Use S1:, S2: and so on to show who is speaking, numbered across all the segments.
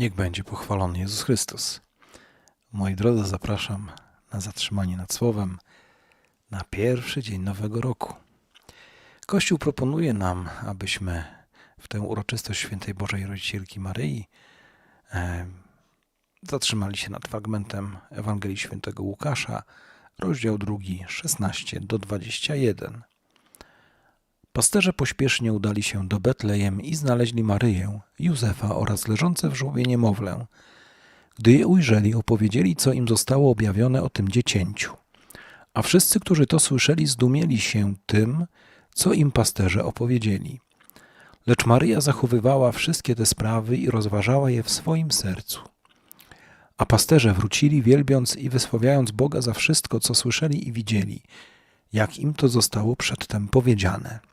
S1: Niech będzie pochwalony Jezus Chrystus. Moi drodzy, zapraszam na zatrzymanie nad Słowem na pierwszy dzień Nowego Roku. Kościół proponuje nam, abyśmy w tę uroczystość Świętej Bożej Rodzicielki Maryi e, zatrzymali się nad fragmentem Ewangelii Świętego Łukasza, rozdział 2, 16 do 21. Pasterze pośpiesznie udali się do Betlejem i znaleźli Maryję, Józefa oraz leżące w żłobie niemowlę. Gdy je ujrzeli, opowiedzieli, co im zostało objawione o tym dziecięciu. A wszyscy, którzy to słyszeli, zdumieli się tym, co im pasterze opowiedzieli. Lecz Maryja zachowywała wszystkie te sprawy i rozważała je w swoim sercu. A pasterze wrócili, wielbiąc i wysławiając Boga za wszystko, co słyszeli i widzieli, jak im to zostało przedtem powiedziane.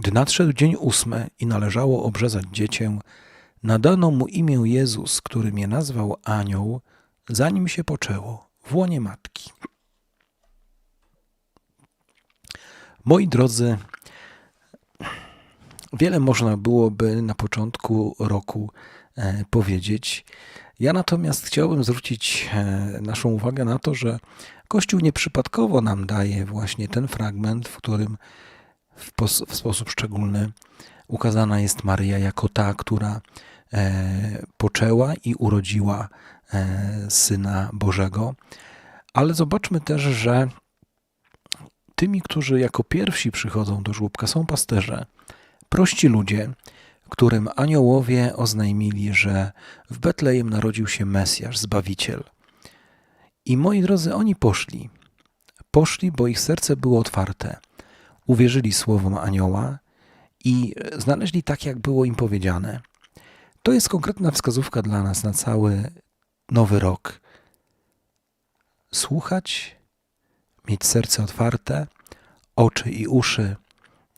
S1: Gdy nadszedł dzień ósmy i należało obrzezać dziecię, nadano mu imię Jezus, którym je nazwał anioł, zanim się poczęło w łonie matki. Moi drodzy, wiele można byłoby na początku roku e, powiedzieć. Ja natomiast chciałbym zwrócić e, naszą uwagę na to, że Kościół nieprzypadkowo nam daje właśnie ten fragment, w którym w, pos- w sposób szczególny ukazana jest Maryja jako ta, która e, poczęła i urodziła e, Syna Bożego. Ale zobaczmy też, że tymi, którzy jako pierwsi przychodzą do żłóbka, są pasterze, prości ludzie, którym aniołowie oznajmili, że w Betlejem narodził się Mesjasz, Zbawiciel. I moi drodzy, oni poszli. Poszli, bo ich serce było otwarte. Uwierzyli słowom anioła i znaleźli tak, jak było im powiedziane. To jest konkretna wskazówka dla nas na cały nowy rok. Słuchać, mieć serce otwarte, oczy i uszy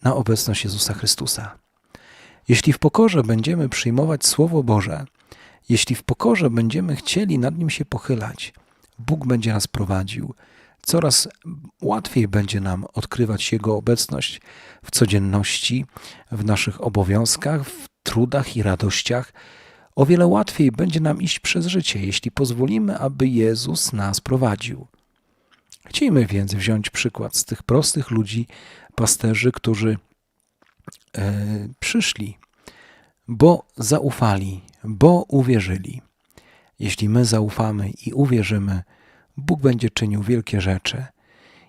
S1: na obecność Jezusa Chrystusa. Jeśli w pokorze będziemy przyjmować Słowo Boże, jeśli w pokorze będziemy chcieli nad nim się pochylać, Bóg będzie nas prowadził. Coraz łatwiej będzie nam odkrywać Jego obecność w codzienności, w naszych obowiązkach, w trudach i radościach. O wiele łatwiej będzie nam iść przez życie, jeśli pozwolimy, aby Jezus nas prowadził. Chciejmy więc wziąć przykład z tych prostych ludzi, pasterzy, którzy e, przyszli, bo zaufali, bo uwierzyli. Jeśli my zaufamy i uwierzymy, Bóg będzie czynił wielkie rzeczy.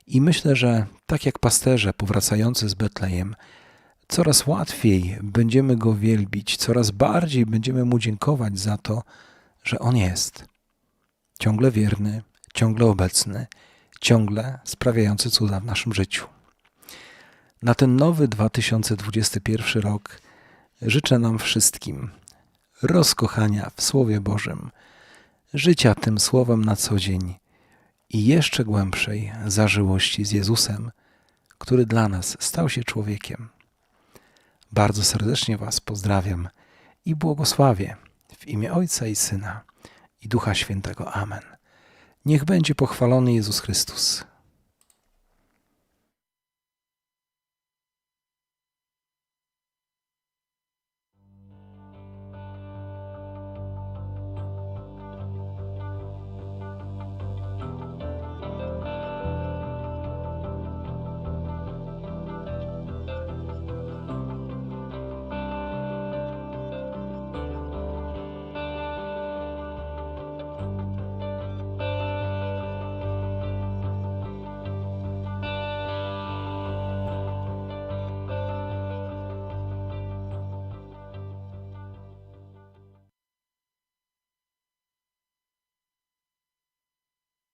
S1: I myślę, że tak jak pasterze powracający z Betlejem, coraz łatwiej będziemy Go wielbić, coraz bardziej będziemy Mu dziękować za to, że On jest. Ciągle wierny, ciągle obecny, ciągle sprawiający cuda w naszym życiu. Na ten nowy 2021 rok życzę nam wszystkim rozkochania w Słowie Bożym, życia tym Słowem na co dzień i jeszcze głębszej zażyłości z Jezusem, który dla nas stał się człowiekiem. Bardzo serdecznie Was pozdrawiam i błogosławię w imię Ojca i Syna i Ducha Świętego. Amen. Niech będzie pochwalony Jezus Chrystus.